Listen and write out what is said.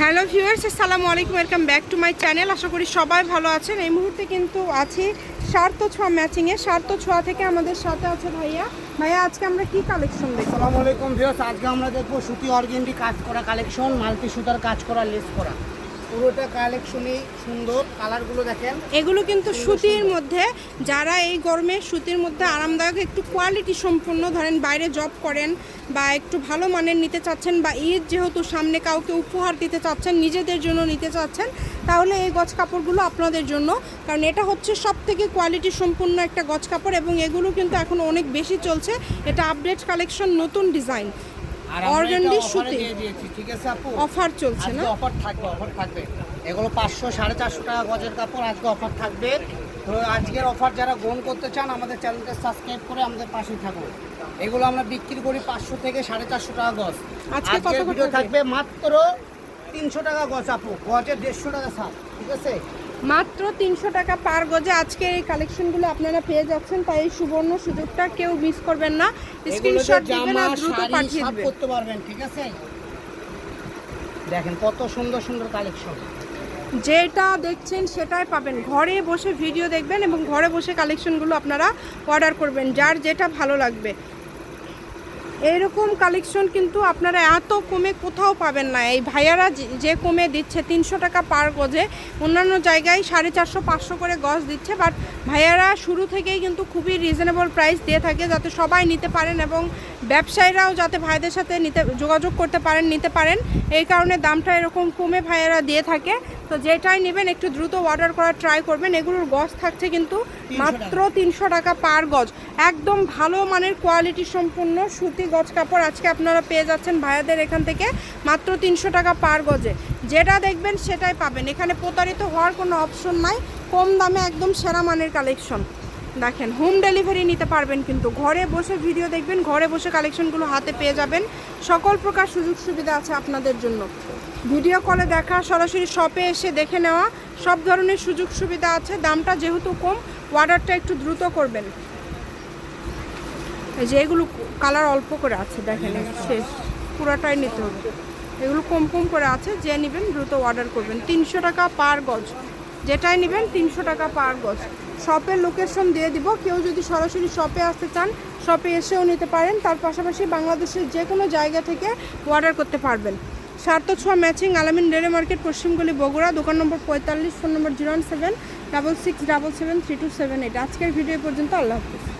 Hello viewers, আসসালামু আলাইকুম, welcome back to my channel. আশা করি সবাই ভালো আছেন। এই মুহূর্তে কিন্তু আছি সার্ত ছোঁয়া ম্যাচিংয়ে সার্ত ছোঁয়া থেকে আমাদের সাথে আছে ভাইয়া। ভাইয়া, আজকে আমরা কি কালেকশন দেখব? আসসালামু আলাইকুম ভিউয়ার্স, আজকে আমরা দেখব সুতি অর্গেন্ডি কাজ করা কালেকশন মাল্টি সুতার কাজ করা লেস করা। পুরোটা কালেকশনই সুন্দর কালারগুলো দেখেন। এগুলো কিন্তু সুতির মধ্যে যারা এই গরমে সুতির মধ্যে আরামদায়ক একটু কোয়ালিটি সম্পূর্ণ ধরেন বাইরে জব করেন বা একটু ভালো মানের নিতে চাচ্ছেন বা ঈদ যেহেতু সামনে কাউকে উপহার দিতে চাচ্ছেন নিজেদের জন্য নিতে চাচ্ছেন তাহলে এই গজ কাপড়গুলো আপনাদের জন্য। কারণ এটা হচ্ছে সব থেকে কোয়ালিটি সম্পূর্ণ একটা গছ কাপড় এবং এগুলো কিন্তু এখন অনেক বেশি চলছে। এটা আপডেট কালেকশন নতুন ডিজাইন এটা সুতি। ঠিক আছে আপু? অফার চলছে না? অফার থাকবে অফার থাকবে। এগুলো পাঁচশো সাড়ে চারশো টাকা গজের কাপড় আজকে অফার থাকবে। তো আজকের অফার যারা গ্রহণ করতে চান আমাদের চ্যানেলটা সাবস্ক্রাইব করে আমাদের পাশে থাকুন। এগুলো আমরা বিক্রি করি পাঁচশো থেকে সাড়ে চারশো টাকা গজ। আজকে কত ভিডিও থাকবে? মাত্র তিনশো টাকা গজ আপু। গজে দেড়শো টাকা সার ঠিক আছে? মাত্র তিনশো টাকা পার গজে আজকে এই কালেকশনগুলো আপনারা পেয়ে যাচ্ছেন তাই এই সুবর্ণ সুযোগটা কেউ মিস করবেন না। স্ক্রিনশট দিবেন আর দ্রুত পাঠিয়ে দিবেন। করতে পারবেন ঠিক আছে? দেখেন কত সুন্দর সুন্দর কালেকশন যেটা দেখছেন সেটাই পাবেন। ঘরে বসে ভিডিও দেখবেন এবং ঘরে বসে কালেকশনগুলো আপনারা অর্ডার করবেন যার যেটা ভালো লাগবে। এইরকম কালেকশন কিন্তু আপনারা এত কমে কোথাও পাবেন না। এই ভাইয়ারা যে- কমে দিচ্ছে, তিনশো টাকা পার গজে, অন্যান্য জায়গায় সাড়ে চারশো, পাঁচশো করে গজ দিচ্ছে বাট ভাইয়ারা শুরু থেকেই কিন্তু খুবই রিজনেবল প্রাইস দিয়ে থাকে যাতে সবাই নিতে পারেন এবং ব্যবসায়ীরাও যাতে ভাইদের সাথে নিতে, যোগাযোগ করতে পারেন, নিতে পারেন। এই কারণে দামটা এরকম কমে ভাইয়ারা দিয়ে থাকে। তো যেটাই নেবেন একটু দ্রুত অর্ডার করার ট্রাই করবেন। এগুলোর গজ থাকছে কিন্তু মাত্র তিনশো টাকা পার গজ। একদম ভালো মানের কোয়ালিটি সম্পূর্ণ সুতি গজ কাপড় আজকে আপনারা পেয়ে যাচ্ছেন ভাইয়াদের এখান থেকে মাত্র তিনশো টাকা পার গজে। যেটা দেখবেন সেটাই পাবেন। এখানে প্রতারিত হওয়ার কোনো অপশন নাই। কম দামে একদম সেরা মানের কালেকশন দেখেন হোম ডেলিভারি নিতে পারবেন কিন্তু। ঘরে বসে ভিডিও দেখবেন, ঘরে বসে কালেকশনগুলো হাতে পেয়ে যাবেন। সকল প্রকার সুযোগ সুবিধা আছে আপনাদের জন্য। ভিডিও কলে দেখা, সরাসরি শপে এসে দেখে নেওয়া, সব ধরনের সুযোগ সুবিধা আছে। দামটা যেহেতু কম অর্ডারটা একটু দ্রুত করবেন। এই যে এগুলো কালার অল্প করে আছে, দেখেন শেষ। পুরাটাই নিতে হবে। এগুলো কম কম করে আছে, যে নেবেন দ্রুত অর্ডার করবেন। তিনশো টাকা পার গজ। যেটাই নেবেন তিনশো টাকা পার গজ। শপের লোকেশন দিয়ে দিব। কেউ যদি সরাসরি শপে আসতে চান শপে এসেও নিতে পারেন। তার পাশাপাশি বাংলাদেশের যে কোনো জায়গা থেকে অর্ডার করতে পারবেন। সার্থ ছোঁয়া ম্যাচিং আলামিন রেলে মার্কেট, পশ্চিমগুলি বগুড়া, দোকান নম্বর পঁয়তাল্লিশ phone number zero one seven double six double seven three two seven eight আজকের ভিডিও পর্যন্ত, আল্লাহ হাফিজ।